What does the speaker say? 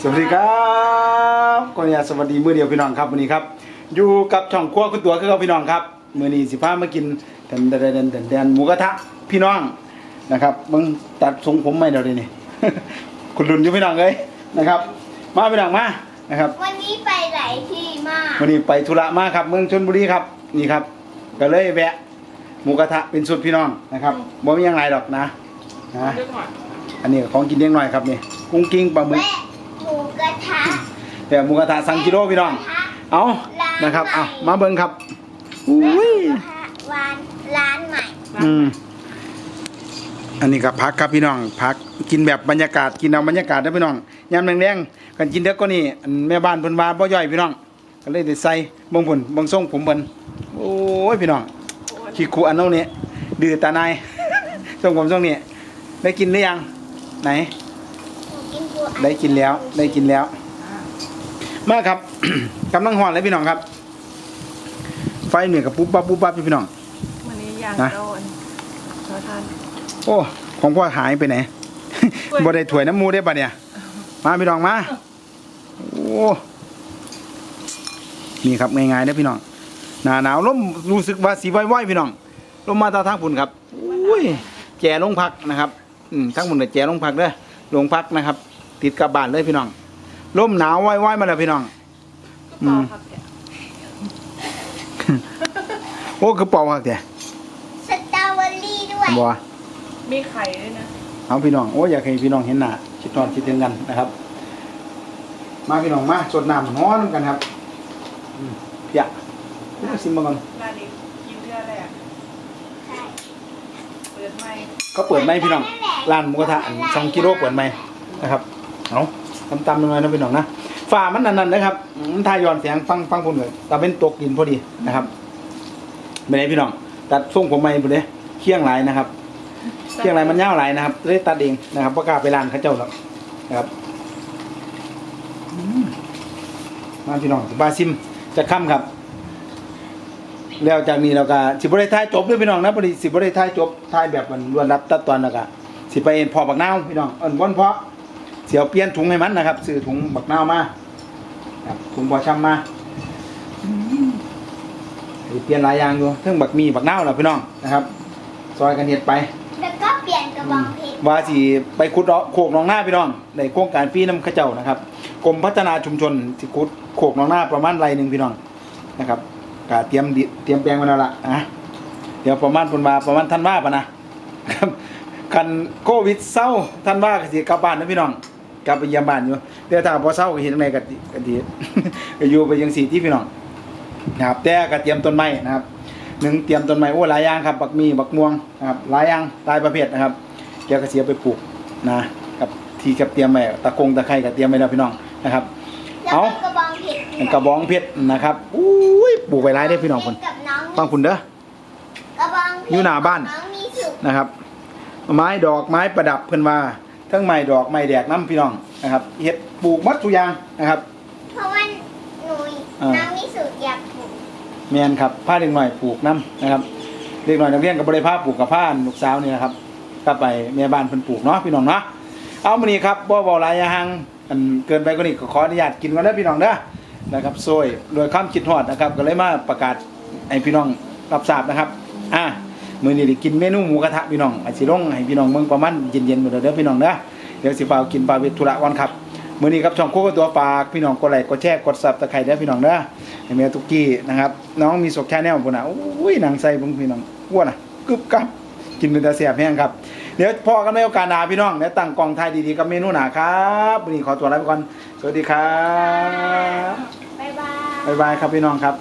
สวัสดีครับก่อนอื่นสวัสดีมื้อเดียวพี่น้องครับวันนี้ครับ อยู่กับช่องครัวคุณตัวคือเราพี่น้องครับมื้อนี้สิพามากินแดนแดนแดนแดนแดนหมูกระทะพี่น้องนะครับเบิ่งตัดทรงผมใหม่เดี๋ยวนี้นี่คุณลุนอยู่พี่น้องเลยนะครับ มาพี่น้องมานะครับ วันนี้ไปหลายที่มากวันนี้ไปธุระมากครับ เมืองชนบุรีครับนี่ครับ ก็เลยแวะหมูกระทะเป็นสุดพี่น้องนะครับบ่มีหยังไรหรอกนะนะอันนี้ของกินเลี้ยงหน่อยครับนี่กุ้งกิ้งปลาหมึก มูกระทะแต่หมูกระทะสั่งกิโลพี่น้องหมูกระทะเอานะครับเอามาเบิ่งครับอุ้ยแวะหมูกระทะวานร้านใหม่ อืมอันนี้กับพักครับพี่น้องพักกินแบบบรรยากาศกินเอาบรรยากาศนะพี่น้องยามแรงๆกันกินเด็กก็นี่อันแม่บ้านเพิ่นว่าบ่ย่อยพี่น้อง ก็เลยได้ใส่เบิ่งผลบิ่งทรงผมเพิ่นโอ้ยพี่น้องขี้คูอันนั้นนี่ดื้อตานายทรงผมทรงนี้ได้กินหรือยังไหนหนูกินปู ได้กินแล้ว ได้กินแล้ว มาครับ กำลังหอนเลยพี่น้องครับ ไฟเหนือกับปุ๊บปั๊บปุ๊บปั๊บอยู่พี่น้อง วันนี้ยางนะโดนขอทานโอ้ ของพ่อหายไปไหนถ้วยบ่ได้ถ้วยน้ำมูได้ปะเนี่ย มาพี่น้องมา โอ้ นี่ครับง่ายๆนะพี่น้องหนาหนาวลมรู้สึกว่าสีไหวๆพี่น้องลมมาตาทางฝุ่นครับอุ้ยแจลงพักนะครับ อืมทั้งหมดเลยแจลงพักเด้อลงพักนะครับ ติดกับบ้านเลยพี่น้องลมหนาวไหวๆมาแล้วพี่น้องก็เปล่าครับเนี่ยโอ้คือเป่าพักแต่สตรอเบอรี่ด้วยบ่มีไข่ด้วยนะ เอาพี่น้องโอ้ยอยากให้พี่น้องเห็นหน้าคิดทอดคิดถึงกันนะครับ มาพี่น้องมาสดน้ำฮ้อนกันครับอืมเปียกเอาซิมมาก่อนร้านนี้กินเท่าแรกใช่เปิดไม่ก็เปิดไหมพี่น้องร้านหมูกระทะอันสองกิโลเปิดไหมนะครับ เอาตำๆหน่อยนะพี่น้องนะฝ่ามันนั่นๆนะครับมันทายย้อนแสงฟังฟังพุ่นเลยตาเป็นตกดินพอดีนะครับไม่ได้พี่น้องตัดทรงผมใหม่พุ่นเลยเคี่ยงหลายนะครับเคี่ยงหลายมันยาวหลายนะครับเลยตัดเองนะครับประกล้าไปร้านเขาเจ้าแล้วนะครับมาพี่น้องบาซิมจะค่ำครับ แล้วจากนี้เราก็สิบได้ท้ายจบด้วยพี่น้องนะพอดีสิบได้ท้ายจบท้ายแบบมันรวนรับตัดตอนแล้วก็สิไปเอ็นพอบักนาวพี่น้องเอิ้นวันเพาะ เสียวเปลี่ยนถุงให้มันนะครับซื้อถุงบักนาวมาครับถุงบอช้ำมาอืมสิเปลี่ยนหลายอย่างอยู่เทั้งบักมีบักนาวแล้วพี่น้องนะครับ ซอยกันเฮ็ดไปแล้วก็เปลี่ยนกระบองเพชรว่าสิไปขุดเอาโขกหนองหน้าพี่น้องในโครงการฟรีน้ำเข้าเจ้านะครับกรมพัฒนาชุมชนสิขุดโขกหนองหน้าประมาณไรหนึ่งพี่น้องนะครับก็เตรียมดิเตรียมแปลงไว้แล้วล่ะนะเดี๋ยวประมาณปนมาประมาณท่านว่าปะนะครับกันโควิดเศร้าท่านว่าก็สิกลับบ้านนะพี่น้อง กลับไปเยี่ยมบ้านอยู่เดี๋ยวถ้าพอเศร้าก็เห็นในกันกันทีก็อยู่ไปยังสีที่พี่น้องนะครับแต่ก็เตรียมต้นไม้นะครับหนึ่งเตรียมต้นไม้โอ้หลายอย่างครับบักมีบักม่วงนะครับหลายอย่างหลายประเภทนะครับเดี๋ยวก็เสียไปปลูกนะครับที่จะเตรียมไว้ตะกงตะไคร้ก็เตรียมไว้แล้วพี่น้องนะครับแล้วเอาก็กระบองเพชรกระบองเพชรนะครับอุ้ยปลูกไว้หลายได้อพี่น้องคนกับน้องฟังคุณเด้อกระบองเพชรอยู่หน้าบ้านน้องมีสุกนะครับ ไม้ดอกไม้ประดับเพิ่นว่า ทั้งไม้ดอกไม้แดกน้ำพี่น้องนะครับเฮ็ดปลูกหมัดทุกอย่างนะครับเพราะว่าหนูอ่าน้องมีสุกอยากปลูกแมนครับผ้าเด็กหน่อยปลูกน้ำนะครับเด็กหน่อยนักเรียนกับบริภาปลูกกับผ้าลูกสาวนี่นะครับก็ไปแม่บ้านเพิ่นปลูกเนาะพี่น้องเนาะเอามื้อนี้ครับบ่เว้าหลายอย่าหังอันเกินไปกว่านี้ก็ขออนุญาตกินก่อนเด้อพี่น้องเด้อนะครับซอยโดยความคิดฮอดนะครับ ก็เลยมาประกาศให้พี่น้องรับทราบนะครับ อะ มื้อนี้ได้กินเมนูหมูกระทะพี่น้องอาจสิลงให้พี่น้องเบิ่งประมาณเย็นๆมื้อเด้อพี่น้องเด้อเดี๋ยวสิฟ้าวกินปลาเวทธุระก่อนครับมื้อนี้ครับช่องโคกตัวฝากพี่น้องกดไลค์กดแชร์กด Subscribe เด้อพี่น้องเด้อให้แม่ตุกกี้นะครับน้องมีสกแค่แนวพุ่นน่ะอุ้ยหนังใส่เบิ่งพี่น้องอ้วนน่ะกึบกับกินเป็นตาแซ่บแห้งครับ เดี๋ยวพอกันในโอกาสหน้าพี่น้องเดี๋ยวตั้งกล่องถ่ายดีๆกับเมนูหน้าครับวันนี้ขอตัวลาไปก่อน สวัสดีครับ บ๊ายบาย บ๊ายบายครับพี่น้องครับ